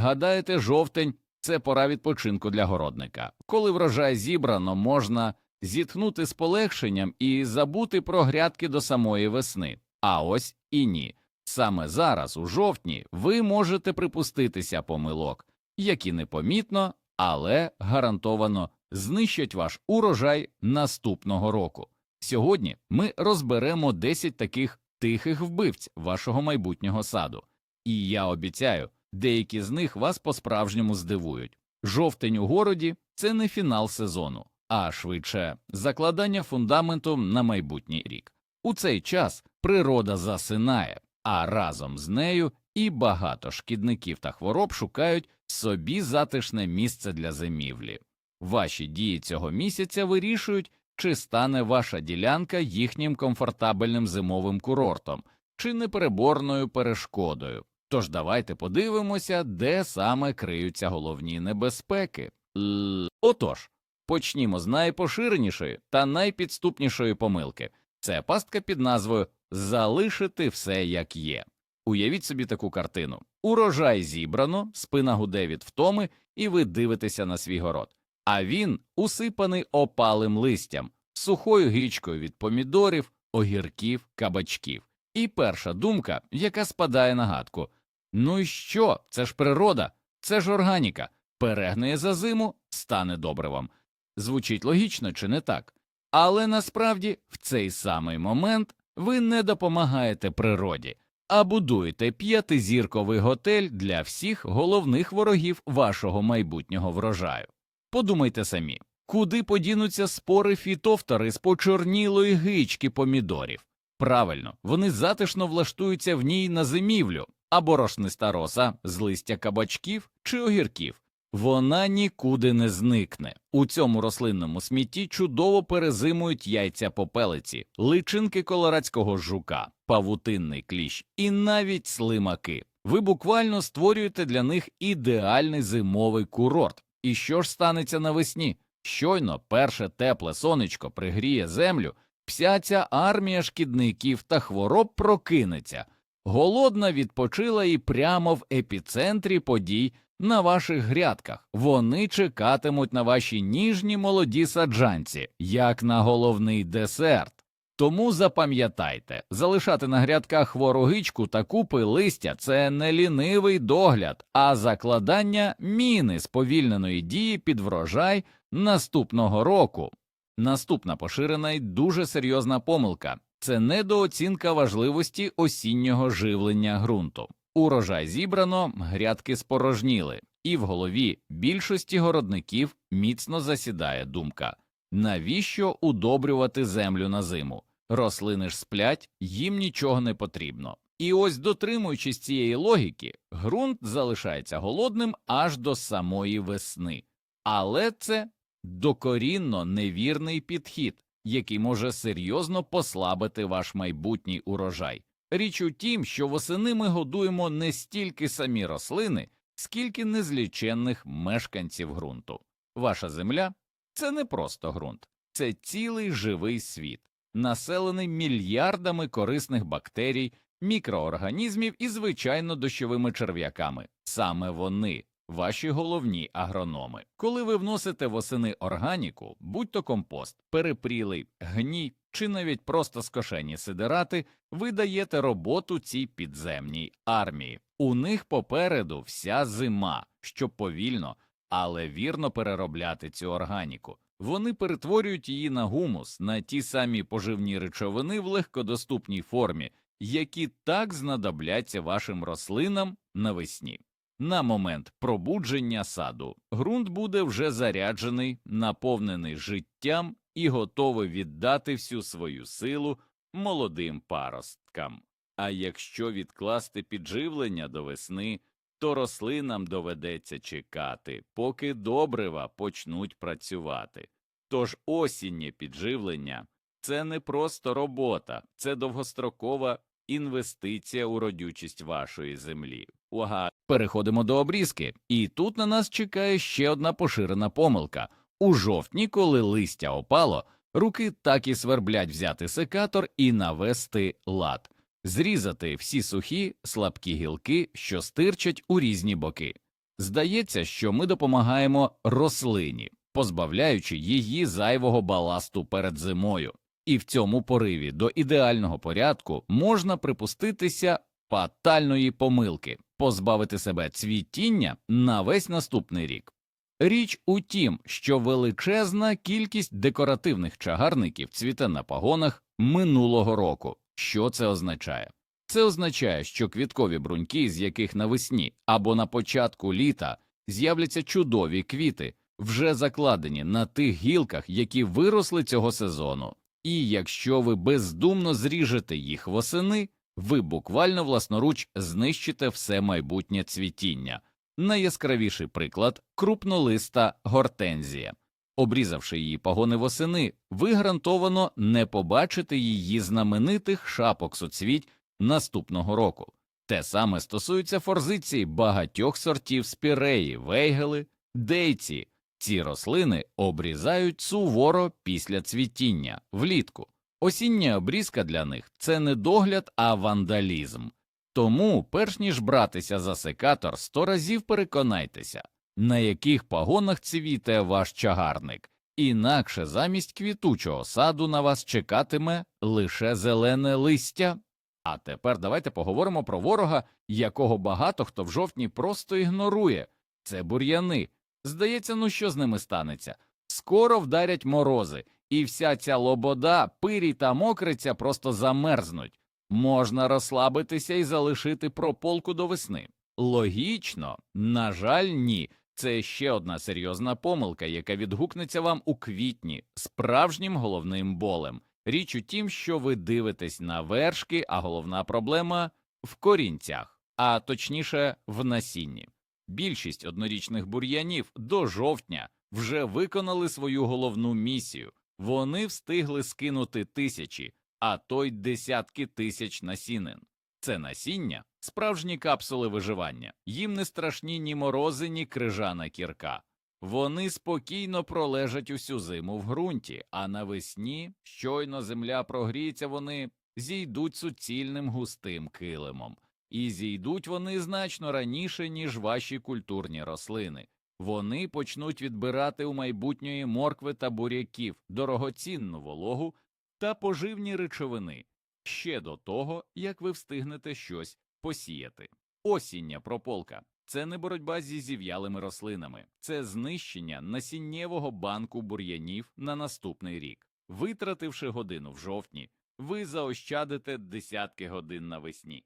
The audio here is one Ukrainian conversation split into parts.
Гадаєте, жовтень це пора відпочинку для городника. Коли врожай зібрано, можна зітхнути з полегшенням і забути про грядки до самої весни. А ось і ні. Саме зараз, у жовтні, ви можете припуститися помилок, які непомітно, але гарантовано знищать ваш урожай наступного року. Сьогодні ми розберемо 10 таких тихих вбивць вашого майбутнього саду. І я обіцяю, деякі з них вас по-справжньому здивують. Жовтень у городі це не фінал сезону, а швидше закладання фундаменту на майбутній рік. У цей час природа засинає, а разом з нею і багато шкідників та хвороб шукають собі затишне місце для зимівлі. Ваші дії цього місяця вирішують, чи стане ваша ділянка їхнім комфортабельним зимовим курортом, чи непереборною перешкодою. Тож давайте подивимося, де саме криються головні небезпеки. Л... Отож, почнімо з найпоширенішої та найпідступнішої помилки. Це пастка під назвою Залишити все як є. Уявіть собі таку картину: урожай зібрано, спина гуде від втоми, і ви дивитеся на свій город. А він усипаний опалим листям, сухою грічкою від помідорів, огірків, кабачків. І перша думка, яка спадає на гадку ну і що? Це ж природа, це ж органіка. Перегниє за зиму, стане добривом. Звучить логічно, чи не так? Але насправді в цей самий момент ви не допомагаєте природі, а будуєте п'ятизірковий готель для всіх головних ворогів вашого майбутнього врожаю. Подумайте самі, куди подінуться спори фітофтори з почорнілої гички помідорів? Правильно, вони затишно влаштуються в ній на зимівлю, а борошниста роса з листя кабачків чи огірків. Вона нікуди не зникне. У цьому рослинному смітті чудово перезимують яйця попелиці, личинки колорадського жука, павутинний кліщ і навіть слимаки. Ви буквально створюєте для них ідеальний зимовий курорт. І що ж станеться навесні? Щойно перше тепле сонечко пригріє землю, вся ця армія шкідників та хвороб прокинеться. Голодна відпочила і прямо в епіцентрі подій на ваших грядках. Вони чекатимуть на ваші ніжні молоді саджанці, як на головний десерт. Тому запам'ятайте, залишати на грядках хвору гичку та купи листя це не лінивий догляд, а закладання міни сповільненої дії під врожай наступного року. Наступна поширена й дуже серйозна помилка це недооцінка важливості осіннього живлення ґрунту. Урожай зібрано, грядки спорожніли, і в голові більшості городників міцно засідає думка навіщо удобрювати землю на зиму? Рослини ж сплять, їм нічого не потрібно. І ось, дотримуючись цієї логіки, ґрунт залишається голодним аж до самої весни. Але це докорінно невірний підхід, який може серйозно послабити ваш майбутній урожай. Річ у тім, що восени ми годуємо не стільки самі рослини, скільки незліченних мешканців ґрунту. Ваша земля це не просто ґрунт, це цілий живий світ, населений мільярдами корисних бактерій, мікроорганізмів і, звичайно, дощовими черв'яками. Саме вони ваші головні агрономи. Коли ви вносите восени органіку, будь то компост, перепрілий, гній чи навіть просто скошені сидирати, ви даєте роботу цій підземній армії. У них попереду вся зима, щоб повільно, але вірно переробляти цю органіку. Вони перетворюють її на гумус, на ті самі поживні речовини в легкодоступній формі, які так знадобляться вашим рослинам навесні. На момент пробудження саду ґрунт буде вже заряджений, наповнений життям і готовий віддати всю свою силу молодим паросткам. А якщо відкласти підживлення до весни, то рослинам доведеться чекати, поки добрива почнуть працювати. Тож осіннє підживлення це не просто робота, це довгострокова інвестиція у родючість вашої землі. Уага. Переходимо до обрізки, і тут на нас чекає ще одна поширена помилка. У жовтні, коли листя опало, руки так і сверблять взяти секатор і навести лад, зрізати всі сухі, слабкі гілки, що стирчать у різні боки. Здається, що ми допомагаємо рослині, позбавляючи її зайвого баласту перед зимою. І в цьому пориві до ідеального порядку можна припуститися фатальної помилки позбавити себе цвітіння на весь наступний рік. Річ у тім, що величезна кількість декоративних чагарників цвіте на пагонах минулого року. Що це означає? Це означає, що квіткові бруньки, з яких навесні або на початку літа з'являться чудові квіти, вже закладені на тих гілках, які виросли цього сезону. І якщо ви бездумно зріжете їх восени, ви буквально власноруч знищите все майбутнє цвітіння. Найяскравіший приклад крупнолиста гортензія. Обрізавши її пагони восени, ви гарантовано не побачите її знаменитих шапок суцвіть наступного року. Те саме стосується форзиції багатьох сортів спіреї, вейгели, дейці. Ці рослини обрізають суворо після цвітіння влітку. Осіння обрізка для них це не догляд, а вандалізм. Тому, перш ніж братися за секатор, сто разів переконайтеся, на яких пагонах цвіте ваш чагарник, інакше замість квітучого саду на вас чекатиме лише зелене листя. А тепер давайте поговоримо про ворога, якого багато хто в жовтні просто ігнорує це бур'яни. Здається, ну що з ними станеться? Скоро вдарять морози, і вся ця лобода, пирій та мокриця просто замерзнуть. Можна розслабитися і залишити прополку до весни. Логічно, на жаль, ні. Це ще одна серйозна помилка, яка відгукнеться вам у квітні справжнім головним болем. Річ у тім, що ви дивитесь на вершки, а головна проблема в корінцях, а точніше в насінні. Більшість однорічних бур'янів до жовтня вже виконали свою головну місію. Вони встигли скинути тисячі, а то й десятки тисяч насінин. Це насіння, справжні капсули виживання, їм не страшні ні морози, ні крижана кірка. Вони спокійно пролежать усю зиму в ґрунті, а навесні, щойно земля прогріється, вони зійдуть суцільним густим килимом, і зійдуть вони значно раніше, ніж ваші культурні рослини. Вони почнуть відбирати у майбутньої моркви та буряків дорогоцінну вологу та поживні речовини ще до того, як ви встигнете щось посіяти. Осіння прополка це не боротьба зі зів'ялими рослинами, це знищення насіннєвого банку бур'янів на наступний рік. Витративши годину в жовтні, ви заощадите десятки годин навесні.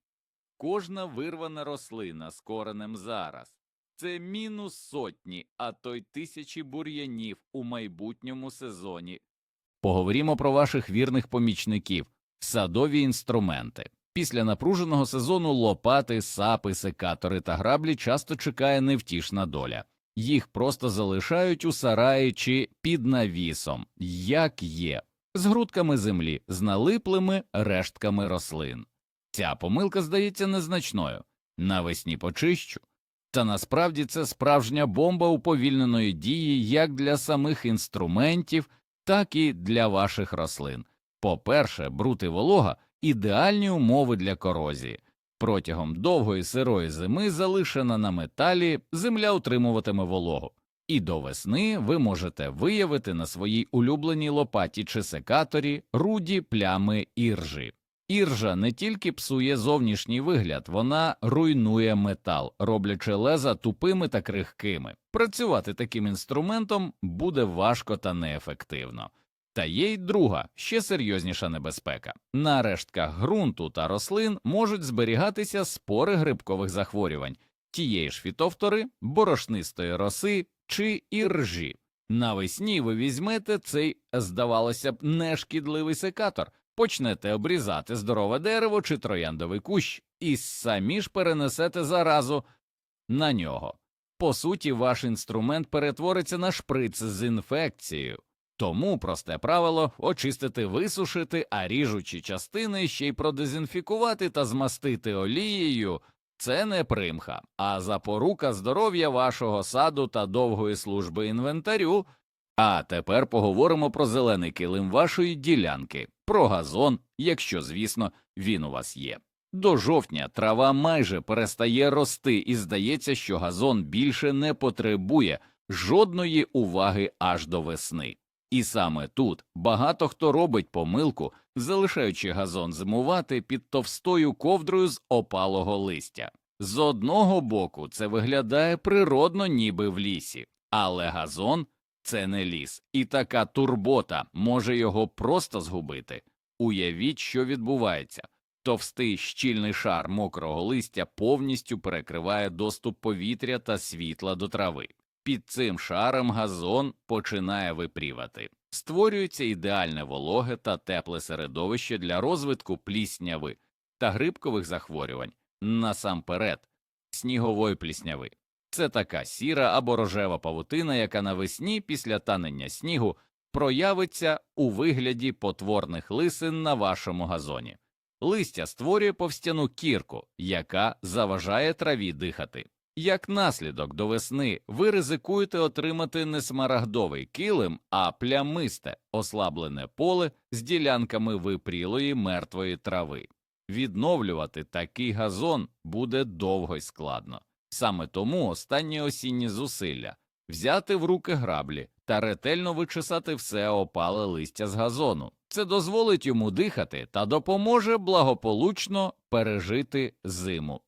Кожна вирвана рослина з коренем зараз це мінус сотні, а то й тисячі бур'янів у майбутньому сезоні. Поговоримо про ваших вірних помічників садові інструменти. Після напруженого сезону лопати, сапи, секатори та граблі часто чекає невтішна доля. Їх просто залишають у сараї чи під навісом, як є, з грудками землі, з налиплими рештками рослин. Ця помилка здається незначною навесні почищу. Та насправді це справжня бомба уповільненої дії як для самих інструментів, так і для ваших рослин. По-перше, бруд і волога ідеальні умови для корозії. Протягом довгої сирої зими, залишена на металі, земля утримуватиме вологу, і до весни ви можете виявити на своїй улюбленій лопаті чи секаторі руді плями іржі. Іржа не тільки псує зовнішній вигляд, вона руйнує метал, роблячи леза тупими та крихкими. Працювати таким інструментом буде важко та неефективно. Та є й друга, ще серйозніша небезпека. На рештках ґрунту та рослин можуть зберігатися спори грибкових захворювань, тієї ж фітофтори, борошнистої роси чи іржі. Навесні ви візьмете цей, здавалося б, нешкідливий секатор, почнете обрізати здорове дерево чи трояндовий кущ, і самі ж перенесете заразу на нього. По суті, ваш інструмент перетвориться на шприц з інфекцією. Тому просте правило очистити, висушити, а ріжучі частини ще й продезінфікувати та змастити олією це не примха, а запорука здоров'я вашого саду та довгої служби інвентарю. А тепер поговоримо про зелений килим вашої ділянки, про газон, якщо, звісно, він у вас є. До жовтня трава майже перестає рости, і здається, що газон більше не потребує жодної уваги аж до весни. І саме тут багато хто робить помилку, залишаючи газон зимувати під товстою ковдрою з опалого листя. З одного боку це виглядає природно, ніби в лісі, але газон це не ліс, і така турбота може його просто згубити. Уявіть, що відбувається. Товстий щільний шар мокрого листя повністю перекриває доступ повітря та світла до трави. Під цим шаром газон починає випрівати. Створюється ідеальне вологе та тепле середовище для розвитку плісняви та грибкових захворювань, насамперед, снігової плісняви. Це така сіра або рожева павутина, яка навесні після танення снігу проявиться у вигляді потворних лисин на вашому газоні. Листя створює повстяну кірку, яка заважає траві дихати. Як наслідок до весни ви ризикуєте отримати не смарагдовий килим, а плямисте, ослаблене поле з ділянками випрілої мертвої трави. Відновлювати такий газон буде довго й складно. Саме тому останні осінні зусилля взяти в руки граблі та ретельно вичесати все опале листя з газону. Це дозволить йому дихати та допоможе благополучно пережити зиму.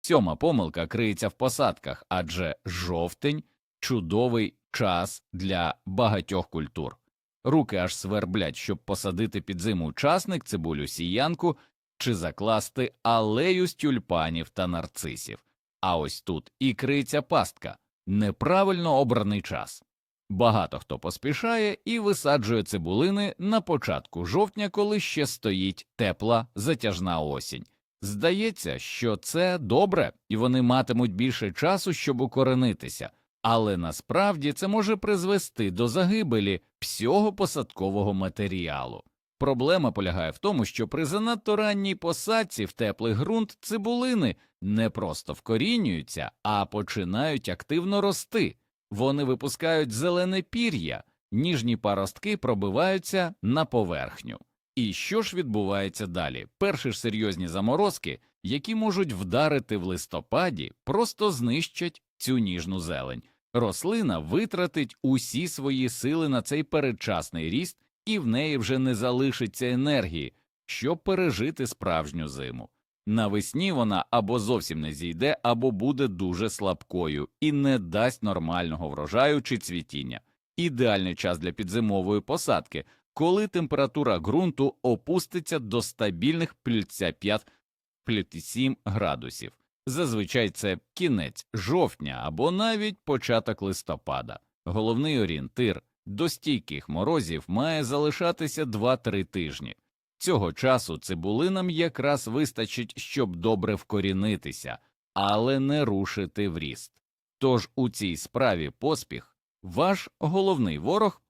Сьома помилка криється в посадках, адже жовтень чудовий час для багатьох культур. Руки аж сверблять, щоб посадити під зиму часник, цибулю сіянку чи закласти алею з тюльпанів та нарцисів. А ось тут і криється пастка неправильно обраний час. Багато хто поспішає і висаджує цибулини на початку жовтня, коли ще стоїть тепла затяжна осінь. Здається, що це добре, і вони матимуть більше часу, щоб укоренитися, але насправді це може призвести до загибелі всього посадкового матеріалу. Проблема полягає в тому, що при занадто ранній посадці в теплий ґрунт цибулини не просто вкорінюються, а починають активно рости. Вони випускають зелене пір'я, ніжні паростки пробиваються на поверхню. І що ж відбувається далі? Перші ж серйозні заморозки, які можуть вдарити в листопаді, просто знищать цю ніжну зелень. Рослина витратить усі свої сили на цей передчасний ріст, і в неї вже не залишиться енергії, щоб пережити справжню зиму. Навесні вона або зовсім не зійде, або буде дуже слабкою і не дасть нормального врожаю чи цвітіння. Ідеальний час для підзимової посадки, коли температура ґрунту опуститься до стабільних 5-7 градусів. Зазвичай це кінець жовтня або навіть початок листопада. Головний орієнтир до стійких морозів має залишатися 2-3 тижні. Цього часу цибулинам якраз вистачить, щоб добре вкорінитися, але не рушити в ріст. Тож у цій справі поспіх ваш головний ворог.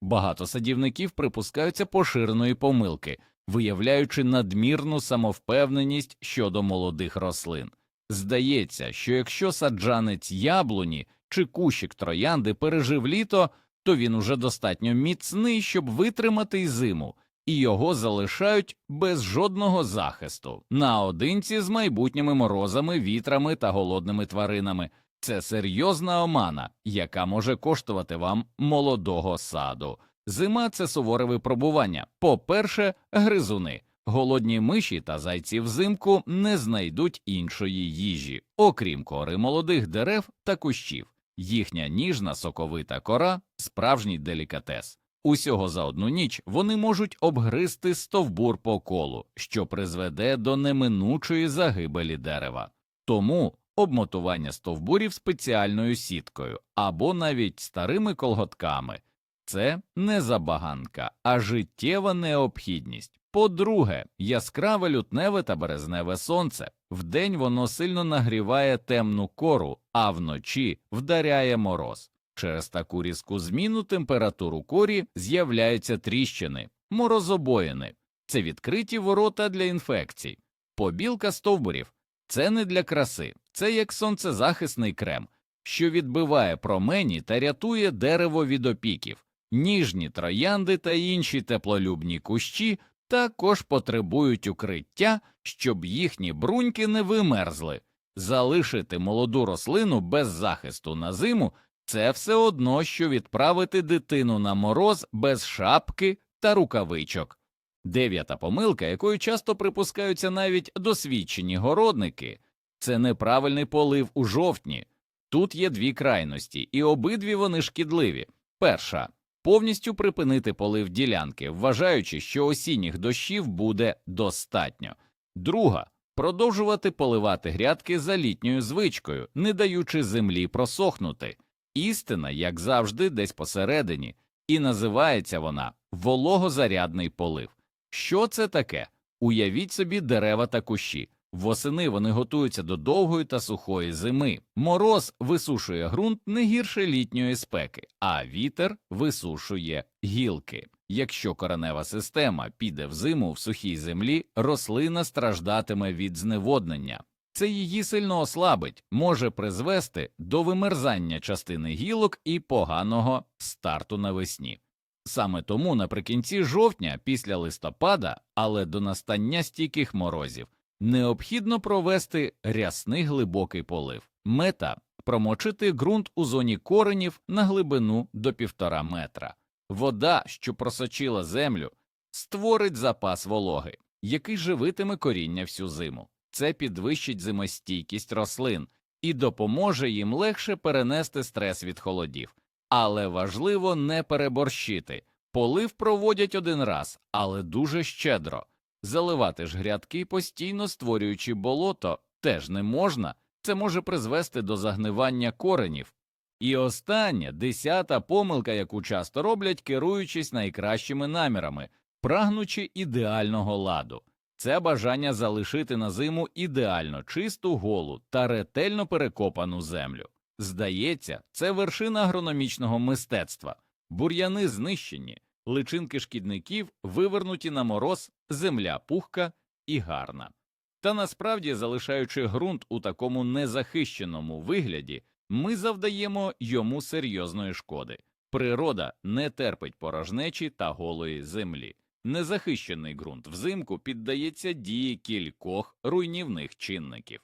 Багато садівників припускаються поширеної помилки, виявляючи надмірну самовпевненість щодо молодих рослин. Здається, що якщо саджанець яблуні чи кущик троянди пережив літо, то він уже достатньо міцний, щоб витримати зиму, і його залишають без жодного захисту наодинці з майбутніми морозами, вітрами та голодними тваринами. Це серйозна омана, яка може коштувати вам молодого саду. Зима це суворе випробування. По-перше, гризуни. Голодні миші та зайці взимку не знайдуть іншої їжі, окрім кори молодих дерев та кущів. Їхня ніжна соковита кора справжній делікатес. Усього за одну ніч вони можуть обгризти стовбур по колу, що призведе до неминучої загибелі дерева. Тому обмотування стовбурів спеціальною сіткою або навіть старими колготками це не забаганка, а життєва необхідність. По-друге, яскраве лютневе та березневе сонце вдень воно сильно нагріває темну кору, а вночі вдаряє мороз. Через таку різку зміну температуру корі з'являються тріщини, морозобоїни, це відкриті ворота для інфекцій, побілка стовбурів це не для краси, це як сонцезахисний крем, що відбиває промені та рятує дерево від опіків. Ніжні троянди та інші теплолюбні кущі також потребують укриття, щоб їхні бруньки не вимерзли. Залишити молоду рослину без захисту на зиму це все одно, що відправити дитину на мороз без шапки та рукавичок. Дев'ята помилка, якою часто припускаються навіть досвідчені городники, це неправильний полив у жовтні. Тут є дві крайності, і обидві вони шкідливі. Перша повністю припинити полив ділянки, вважаючи, що осінніх дощів буде достатньо. Друга продовжувати поливати грядки за літньою звичкою, не даючи землі просохнути. Істина, як завжди, десь посередині, і називається вона вологозарядний полив. Що це таке? Уявіть собі дерева та кущі. Восени вони готуються до довгої та сухої зими. Мороз висушує ґрунт не гірше літньої спеки, а вітер висушує гілки. Якщо коренева система піде в зиму в сухій землі, рослина страждатиме від зневоднення. Це її сильно ослабить, може призвести до вимерзання частини гілок і поганого старту навесні. Саме тому наприкінці жовтня, після листопада, але до настання стійких морозів, необхідно провести рясний глибокий полив. Мета промочити ґрунт у зоні коренів на глибину до півтора метра. Вода, що просочила землю, створить запас вологи, який живитиме коріння всю зиму. Це підвищить зимостійкість рослин і допоможе їм легше перенести стрес від холодів. Але важливо не переборщити. Полив проводять один раз, але дуже щедро. Заливати ж грядки, постійно створюючи болото, теж не можна, це може призвести до загнивання коренів. І остання, десята помилка, яку часто роблять, керуючись найкращими намірами, прагнучи ідеального ладу. Це бажання залишити на зиму ідеально чисту голу та ретельно перекопану землю. Здається, це вершина агрономічного мистецтва, бур'яни знищені, личинки шкідників вивернуті на мороз, земля пухка і гарна. Та насправді, залишаючи ґрунт у такому незахищеному вигляді, ми завдаємо йому серйозної шкоди. Природа не терпить порожнечі та голої землі. Незахищений ґрунт взимку піддається дії кількох руйнівних чинників.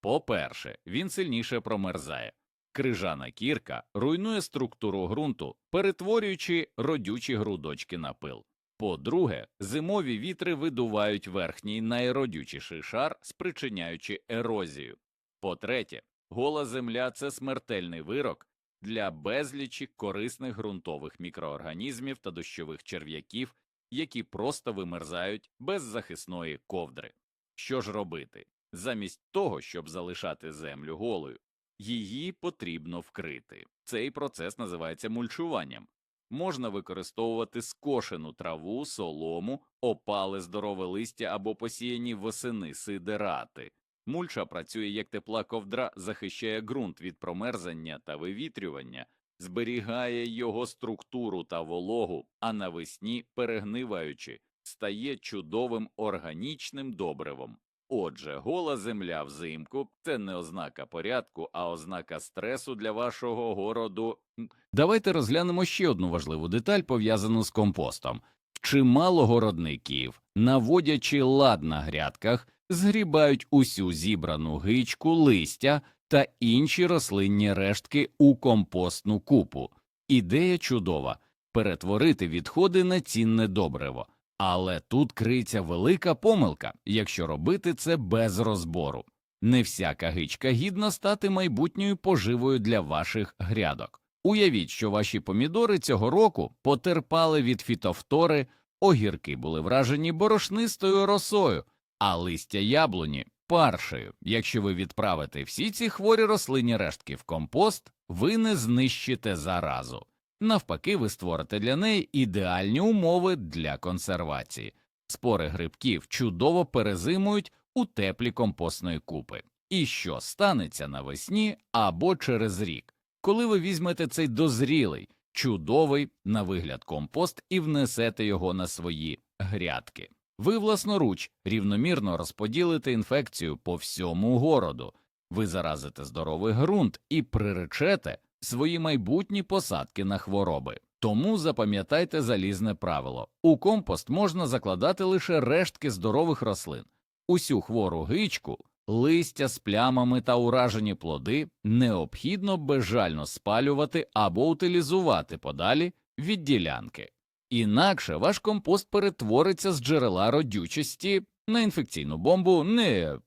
По-перше, він сильніше промерзає. Крижана кірка руйнує структуру ґрунту, перетворюючи родючі грудочки на пил. По-друге, зимові вітри видувають верхній найродючіший шар, спричиняючи ерозію. По-третє, гола земля це смертельний вирок для безлічі корисних ґрунтових мікроорганізмів та дощових черв'яків, які просто вимерзають без захисної ковдри. Що ж робити? Замість того, щоб залишати землю голою, її потрібно вкрити. Цей процес називається мульчуванням. Можна використовувати скошену траву, солому, опале здорове листя або посіяні восени сидерати. Мульча працює як тепла ковдра, захищає ґрунт від промерзання та вивітрювання, зберігає його структуру та вологу, а навесні, перегниваючи, стає чудовим органічним добривом. Отже, гола земля взимку це не ознака порядку, а ознака стресу для вашого городу. Давайте розглянемо ще одну важливу деталь, пов'язану з компостом. Чимало городників, наводячи лад на грядках, згрібають усю зібрану гичку, листя та інші рослинні рештки у компостну купу. Ідея чудова перетворити відходи на цінне добриво. Але тут криється велика помилка, якщо робити це без розбору. Не всяка гичка гідна стати майбутньою поживою для ваших грядок. Уявіть, що ваші помідори цього року потерпали від фітофтори, огірки були вражені борошнистою росою, а листя яблуні паршею. Якщо ви відправите всі ці хворі рослинні рештки в компост, ви не знищите заразу. Навпаки, ви створите для неї ідеальні умови для консервації. Спори грибків чудово перезимують у теплі компостної купи. І що станеться навесні або через рік, коли ви візьмете цей дозрілий, чудовий на вигляд компост і внесете його на свої грядки. Ви власноруч рівномірно розподілите інфекцію по всьому городу, ви заразите здоровий ґрунт і приречете свої майбутні посадки на хвороби. Тому запам'ятайте залізне правило у компост можна закладати лише рештки здорових рослин, усю хвору гичку, листя з плямами та уражені плоди необхідно безжально спалювати або утилізувати подалі від ділянки. Інакше ваш компост перетвориться з джерела родючості на інфекційну бомбу. Не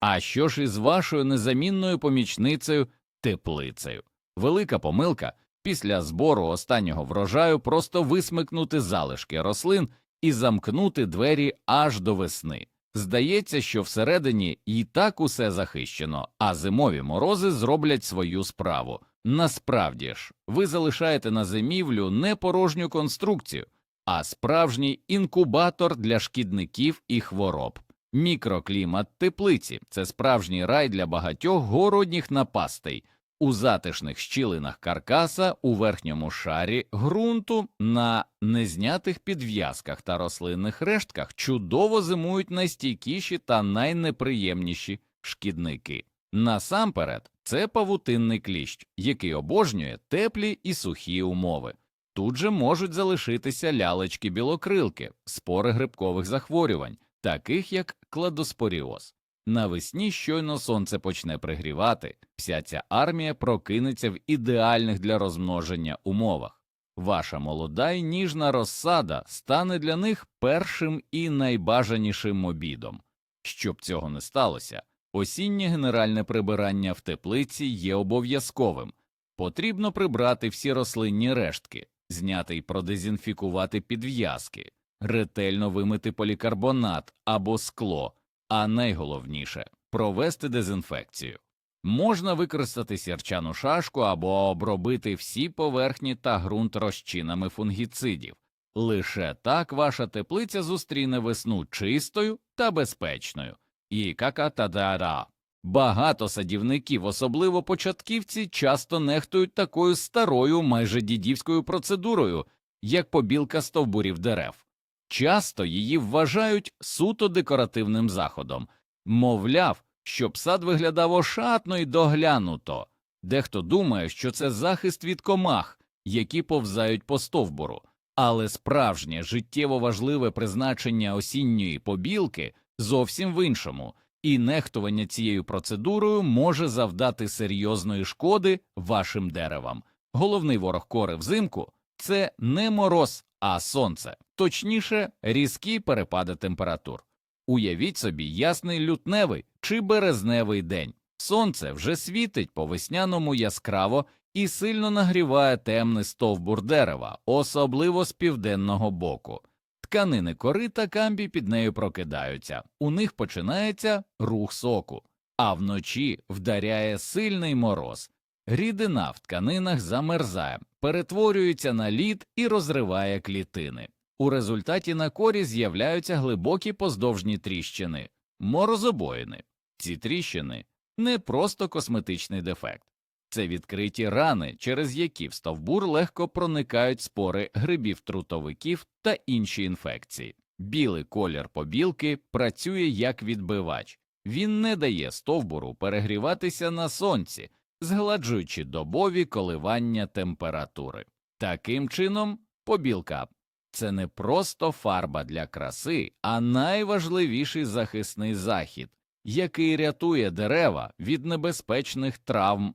а що ж із вашою незамінною помічницею теплицею? Велика помилка після збору останнього врожаю просто висмикнути залишки рослин і замкнути двері аж до весни. Здається, що всередині і так усе захищено, а зимові морози зроблять свою справу. Насправді ж, ви залишаєте на зимівлю не порожню конструкцію, а справжній інкубатор для шкідників і хвороб. Мікроклімат теплиці це справжній рай для багатьох городніх напастей. У затишних щілинах каркаса у верхньому шарі ґрунту на незнятих підв'язках та рослинних рештках чудово зимують найстійкіші та найнеприємніші шкідники. Насамперед, це павутинний кліщ, який обожнює теплі і сухі умови. Тут же можуть залишитися лялечки білокрилки, спори грибкових захворювань, таких як кладоспоріоз. Навесні щойно сонце почне пригрівати, вся ця армія прокинеться в ідеальних для розмноження умовах. Ваша молода й ніжна розсада стане для них першим і найбажанішим обідом. Щоб цього не сталося, осіннє генеральне прибирання в теплиці є обов'язковим. Потрібно прибрати всі рослинні рештки, зняти й продезінфікувати підв'язки, ретельно вимити полікарбонат або скло а найголовніше провести дезінфекцію. Можна використати сірчану шашку або обробити всі поверхні та ґрунт розчинами фунгіцидів. Лише так ваша теплиця зустріне весну чистою та безпечною. І кака-та-да-да. Багато садівників, особливо початківці, часто нехтують такою старою, майже дідівською процедурою, як побілка стовбурів дерев. Часто її вважають суто декоративним заходом, мовляв, щоб сад виглядав ошатно і доглянуто. Дехто думає, що це захист від комах, які повзають по стовбуру, але справжнє життєво важливе призначення осінньої побілки зовсім в іншому, і нехтування цією процедурою може завдати серйозної шкоди вашим деревам. Головний ворог кори взимку це не мороз, а сонце, точніше, різкі перепади температур. Уявіть собі ясний лютневий чи березневий день. Сонце вже світить по весняному яскраво і сильно нагріває темний стовбур дерева, особливо з південного боку. Тканини кори та камбі під нею прокидаються, у них починається рух соку, а вночі вдаряє сильний мороз. Рідина в тканинах замерзає, перетворюється на лід і розриває клітини. У результаті на корі з'являються глибокі поздовжні тріщини, морозобоїни. Ці тріщини не просто косметичний дефект, це відкриті рани, через які в стовбур легко проникають спори грибів трутовиків та інші інфекції. Білий колір побілки працює як відбивач, він не дає стовбуру перегріватися на сонці згладжуючи добові коливання температури. Таким чином, побілка це не просто фарба для краси, а найважливіший захисний захід, який рятує дерева від небезпечних травм.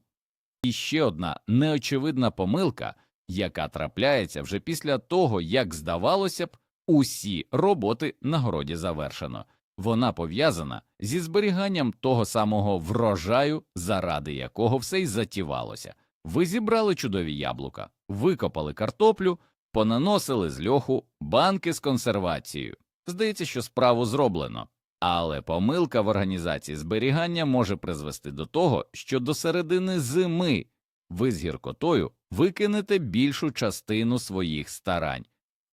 І ще одна неочевидна помилка, яка трапляється вже після того, як здавалося б, усі роботи на городі завершено. Вона пов'язана зі зберіганням того самого врожаю, заради якого все й затівалося. Ви зібрали чудові яблука, викопали картоплю, понаносили з льоху банки з консервацією. Здається, що справу зроблено. Але помилка в організації зберігання може призвести до того, що до середини зими ви з гіркотою викинете більшу частину своїх старань.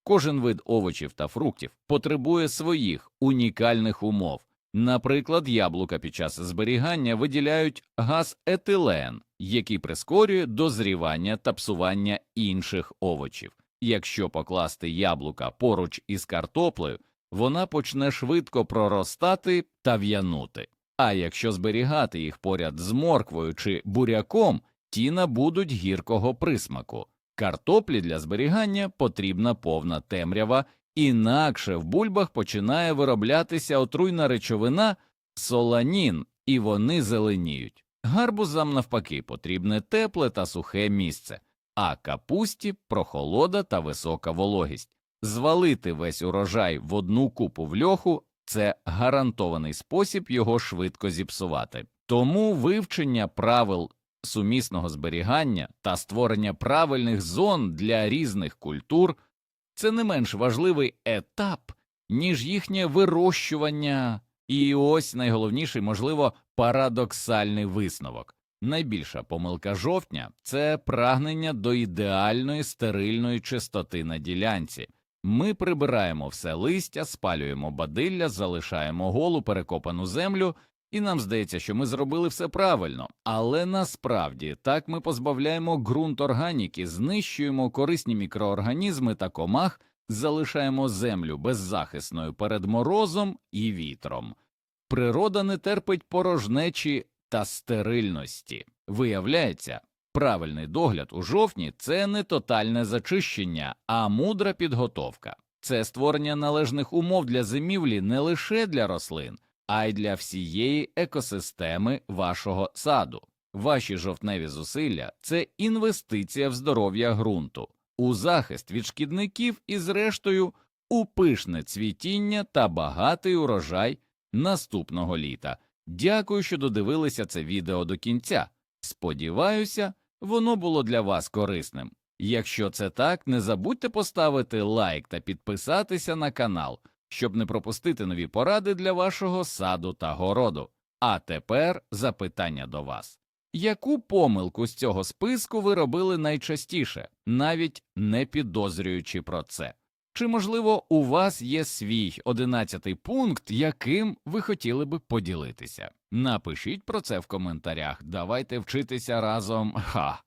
Кожен вид овочів та фруктів потребує своїх унікальних умов. Наприклад, яблука під час зберігання виділяють газ етилен, який прискорює дозрівання та псування інших овочів. Якщо покласти яблука поруч із картоплею, вона почне швидко проростати та в'янути. А якщо зберігати їх поряд з морквою чи буряком, ті набудуть гіркого присмаку. Картоплі для зберігання потрібна повна темрява, інакше в бульбах починає вироблятися отруйна речовина соланін, і вони зеленіють. Гарбузам, навпаки, потрібне тепле та сухе місце, а капусті прохолода та висока вологість. Звалити весь урожай в одну купу в льоху це гарантований спосіб його швидко зіпсувати. Тому вивчення правил сумісного зберігання та створення правильних зон для різних культур це не менш важливий етап, ніж їхнє вирощування. І ось найголовніший, можливо, парадоксальний висновок. Найбільша помилка жовтня це прагнення до ідеальної стерильної чистоти на ділянці. Ми прибираємо все листя, спалюємо бадилля, залишаємо голу перекопану землю, і нам здається, що ми зробили все правильно, але насправді так ми позбавляємо ґрунт органіки, знищуємо корисні мікроорганізми та комах, залишаємо землю беззахисною перед морозом і вітром. Природа не терпить порожнечі та стерильності. Виявляється, правильний догляд у жовтні це не тотальне зачищення, а мудра підготовка. Це створення належних умов для зимівлі не лише для рослин, а й для всієї екосистеми вашого саду. Ваші жовтневі зусилля це інвестиція в здоров'я ґрунту, у захист від шкідників і, зрештою, у пишне цвітіння та багатий урожай наступного літа. Дякую, що додивилися це відео до кінця. Сподіваюся, воно було для вас корисним. Якщо це так, не забудьте поставити лайк та підписатися на канал, щоб не пропустити нові поради для вашого саду та городу. А тепер запитання до вас. Яку помилку з цього списку ви робили найчастіше, навіть не підозрюючи про це? Чи, можливо, у вас є свій одинадцятий пункт, яким ви хотіли би поділитися? Напишіть про це в коментарях. Давайте вчитися разом. Ха-ха.